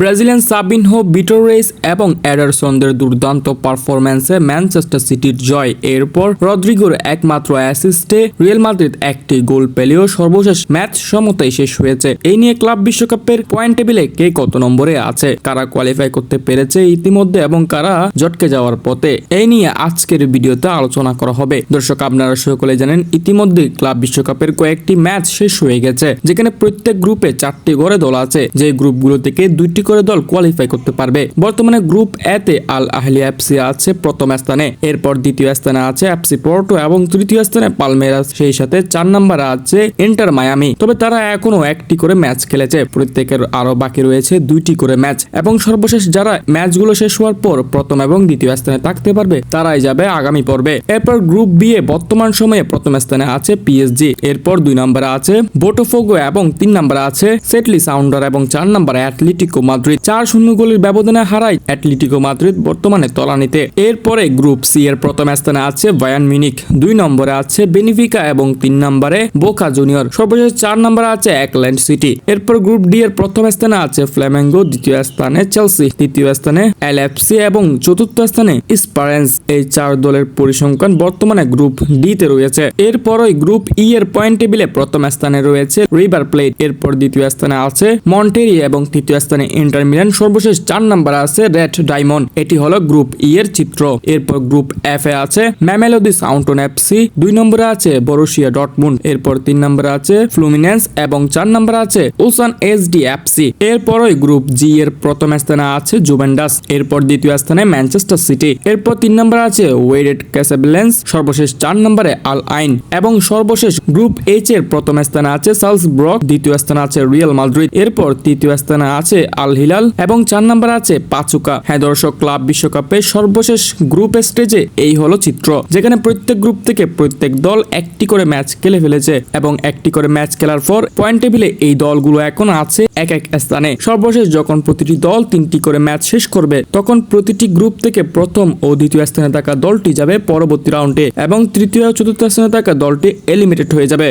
Brazilian Savinho বিটোরেস এবং অ্যাডারসনদের দুর্দান্ত পারফরম্যান্সে Manchester সিটির জয়। এরপর রদ্রিগোর একমাত্র অ্যাসিস্টে রিয়েল মাদ্রিদ একটি গোল পেলেও সর্বশেষ ম্যাচ সমতাই শেষ হয়েছে। এই নিয়ে ক্লাব বিশ্বকাপের পয়েন্ট টেবিলে কে কত নম্বরে আছে? কারা কোয়ালিফাই করতে পেরেছে ইতিমধ্যে এবং কারা জটকে যাওয়ার পথে? এই নিয়ে আজকের ভিডিওতে আলোচনা করা হবে। দর্শক, আপনারা সকলে জানেন, ইতিমধ্যে ক্লাব বিশ্বকাপের কয়েকটি ম্যাচ শেষ হয়ে গেছে, যেখানে প্রত্যেক গ্রুপে চারটি করে দল আছে। যে গ্রুপগুলো থেকে দুইটি করে দল কোয়ালিফাই করতে পারবে। বর্তমানে গ্রুপ এ তে আল আহলি এফসি আছে প্রথম স্থানে, এরপর দ্বিতীয় স্থানে আছে এফসি পোর্টো এবং তৃতীয় স্থানে পালমেরাস, সেই সাথে চার নম্বরে আছে ইন্টার মায়ামি। তবে তারা এখনও একটি করে ম্যাচ খেলেছে, প্রত্যেকের আরও বাকি রয়েছে দুইটি করে ম্যাচ এবং সর্বশেষ যারা ম্যাচগুলো শেষ হওয়ার পর প্রথম এবং দ্বিতীয় স্থানে থাকতে পারবে, তারাই যাবে আগামী পর্বে। এরপর গ্রুপ বি এ বর্তমান সময়ে প্রথম স্থানে আছে পিএসজি এরপর দুই নম্বরে আছে বোটোফোগো এবং তিন নম্বরে আছে সেটলি সাউন্ডার এবং চার নম্বরে অ্যাটলেটিকো মাদ্রিদ চার শূন্য গোলের ব্যবধানে হারায় অ্যাটলেটিকো মাদ্রিদ বর্তমানে তলানিতে। এরপরে গ্রুপ সি এর প্রথম স্থানে আছে বায়ান মিনিক দুই নম্বরে আছে বেনিফিকা এবং তিন নম্বরে বোকা জুনিয়র। সর্বশেষ চার নম্বরে আছে একল্যান্ড সিটি। এরপর গ্রুপ ডি এর প্রথম স্থানে আছে ফ্ল্যামেঙ্গো দ্বিতীয় স্থানে চেলসি, তৃতীয় স্থানে এলএফসি এবং চতুর্থ স্থানে স্পারেন্স। এই চার দলের পরিসংখ্যান বর্তমানে গ্রুপ ডি তে রয়েছে। এরপরই গ্রুপ ই এর পয়েন্ট টেবিলে প্রথম স্থানে রয়েছে রিভার প্লেট। এরপর দ্বিতীয় স্থানে আছে মন্টেরি এবং তৃতীয় স্থানে ইন্টার মিলান সর্বশেষ চার নম্বরে আছে রেড ডায়মন্ড এটি হলো গ্রুপ ই এর চিত্র। এরপর গ্রুপ এফ এ আছে ম্যামেলোদি সাউন্টন এফসি দুই নম্বরে আছে বরুশিয়া ডটমুন্ড এরপর তিন নম্বরে আছে ফ্লুমিনেন্স এবং চার নম্বরে আছে ওসান এস ডি এফসি এরপরই গ্রুপ জি এর প্রথম স্থানে আছে জুভেন্ডাস এরপর দ্বিতীয় স্থানে ম্যানচেস্টার সিটি এরপর তিন নম্বরে আছে ওয়েডেড ক্যাসাবেলেন্স সর্বশেষ চার নম্বরে আল আইন এবং সর্বশেষ গ্রুপ এইচ এর প্রথম স্থানে আছে সালস ব্রক দ্বিতীয় স্থানে আছে রিয়াল মাদ্রিদ এরপর তৃতীয় স্থানে আছে আল হিলাল এবং চার নম্বরে আছে পাচুকা। হ্যাঁ দর্শক, ক্লাব বিশ্বকাপের সর্বশেষ গ্রুপ স্টেজে এই হলো চিত্র, যেখানে প্রত্যেক গ্রুপ থেকে প্রত্যেক দল একটি করে ম্যাচ খেলে ফেলেছে এবং একটি করে ম্যাচ খেলার পর পয়েন্ট টেবিলে এই দলগুলো এখন আছে এক এক স্থানে। সর্বশেষ যখন প্রতিটি দল তিনটি করে ম্যাচ শেষ করবে, তখন প্রতিটি গ্রুপ থেকে প্রথম ও দ্বিতীয় স্থানে থাকা দলটি যাবে পরবর্তী রাউন্ডে এবং তৃতীয় ও চতুর্থ স্থানে থাকা দলটি এলিমিনেটেড হয়ে যাবে।